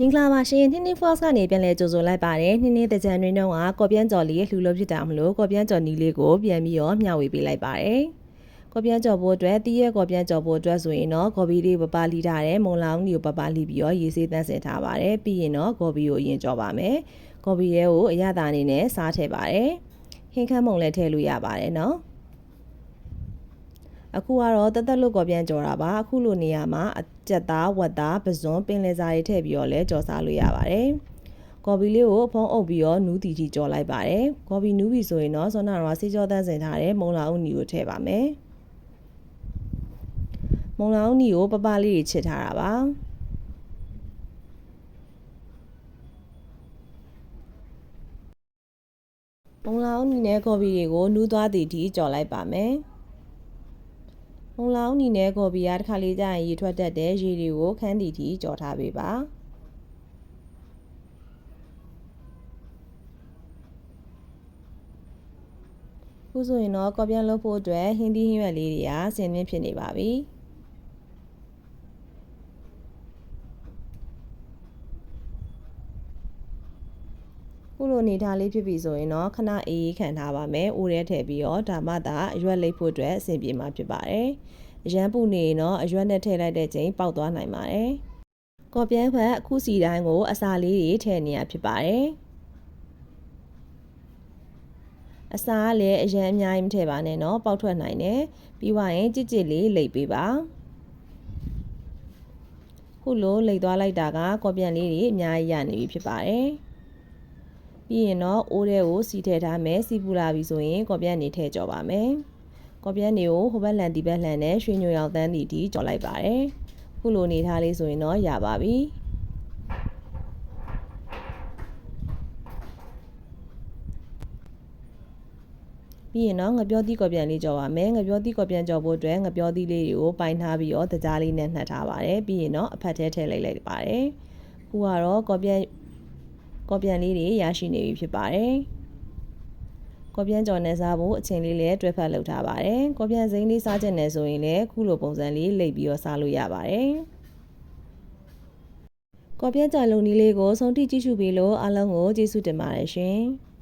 မင်္ဂလာပါရှင်နှင်းနှင်း Force ကနေပြန်လည်ကြိုဆိုလိုက်ပါတယ်နှင်းနှင်းတကြံတွင်တော့ကကော်ပြန်ကြော်လေးလှူလို့ဖြစ်တာမလို့ကော်ပြန်ကြော်နီးလေးကိုပြန်ပြီးတော့မျှဝေပေးလိုက်ပါတယ်ကော်ပြန်ကြော်ဖို့အတွက်တီးရဲကော်ပြန်ကြော်ဖို့အတွက်ဆိုရင်တော့ကော်ပီလေးပပလီထားတယ်မုံလောင်ကြီးကိုပပလီပြီးတော့ရေဆေးတန်းစင်ထားပါတယ်ပြီးရင်တော့ကော်ပီကိုအရင်ကြော်ပါမယ်ကော်ပီရဲကိုအရသာအနေနဲ့စားထည့်ပါတယ်ဟင်းခမ်းမုံလည်းထည့်လို့ရပါတယ်နော် အခုကတော့တသက်လွတ်ကော်ပြန်ကြော်တာပါအခုလိုနေရာမှာအကြက်သားဝက်သားပဇွန်ပင်လယ်စာတွေထည့်ပြီးတော့လဲကြော်စားလို့ရပါတယ်ကော်ပီလေးကိုဖုံးအုပ်ပြီးတော့နူးတီတီကြော်လိုက်ပါတယ်ကော်ပီနူးပြီဆိုရင်တော့ဆောနာရောဆေးကြောတန်းစင်ထားတဲ့မုံလာဦးနီကိုထည့်ပါမယ်မုံလာဦးနီကိုပပလေးတွေချစ်ထားတာပါမုံလာဦးနီနဲ့ကော်ပီတွေကိုနူးသွားသည်ထိကြော်လိုက်ပါမယ် မုံလောင်းနီနဲ့ကော်ပီယာတစ်ခါလေးကြာရင်ရေထွက်တတ်တဲ့ရေတွေကိုခန်းတီတီကြော်ထားပေးပါခုဆိုရင်တော့ကော်ပြန်လုပ်ဖို့အတွက်ဟင်းသီးဟင်းရွက်လေးတွေကဆင်မြင့်ဖြစ်နေပါပြီ ခုလိုနေထားလေးဖြစ်ပြီဆိုရင်တော့ခဏအေးအေးခံထားပါမယ်။အိုးထဲထည့်ပြီးတော့ဒါမှသာအရွက်လိပ်ဖို့အတွက်အဆင်ပြေမှာဖြစ်ပါတယ်။အရန်ပူနေရင်တော့အရွက်နဲ့ထည့်လိုက်တဲ့ချိန်ပေါက်သွားနိုင်ပါတယ်။ကော်ပြန်ဖက်အခုစီတိုင်းကိုအစာလေးတွေထည့်နေရဖြစ်ပါတယ်။အစာကလည်းအရန်အများကြီးမထည့်ပါနဲ့နော်ပေါက်ထွက်နိုင်တယ်။ပြီးွားရင်ကြစ်ကြစ်လေးလိပ်ပေးပါ။ခုလိုလိပ်သွားလိုက်တာကကော်ပြန်လေးတွေအများကြီးရနေပြီဖြစ်ပါတယ်။ ပြီးရင်တော့အိုးထဲကိုစီထည့်ထားမယ်စီပူလာပြီဆိုရင်ကော်ပြန့်နေထည့်ကြော်ပါမယ်ကော်ပြန့်တွေကိုဟိုဘက်လှန်ဒီဘက်လှန်နဲ့ရွှေညိုရောင်တန်းတီတီကြော်လိုက်ပါတယ်ခုလိုနေထားလေးဆိုရင်တော့ရပါပြီပြီးရင်တော့ငပြောသီးကော်ပြန်လေးကြော်ပါမယ်ငပြောသီးကော်ပြန်ကြော်ဖို့အတွက်ငပြောသီးလေးတွေကိုပိုင်ထားပြီးတော့တကြားလေးနဲ့နှက်ထားပါတယ်ပြီးရင်တော့အဖက်ထဲထည့်လိုက်လိုက်ပါတယ်ခုကတော့ကော်ပြန် ကော်ပြန်လေးတွေရရှိနေပြီဖြစ်ပါတယ်။ကော်ပြန်ကြော်နဲ့စားဖို့အချိန်လေးလည်းတွဲဖက်လုပ်ထားပါတယ်။ကော်ပြန်စိမ်းလေးစားချင်တယ်ဆိုရင်လည်းခုလိုပုံစံလေးလိပ်ပြီးတော့စားလို့ရပါတယ်။ကော်ပြန်ကြော်လုံနီးလေးကိုဆုံးထိကြည့်ရှုပြီးလို့အားလုံးကိုကျေးဇူးတင်ပါတယ်ရှင်။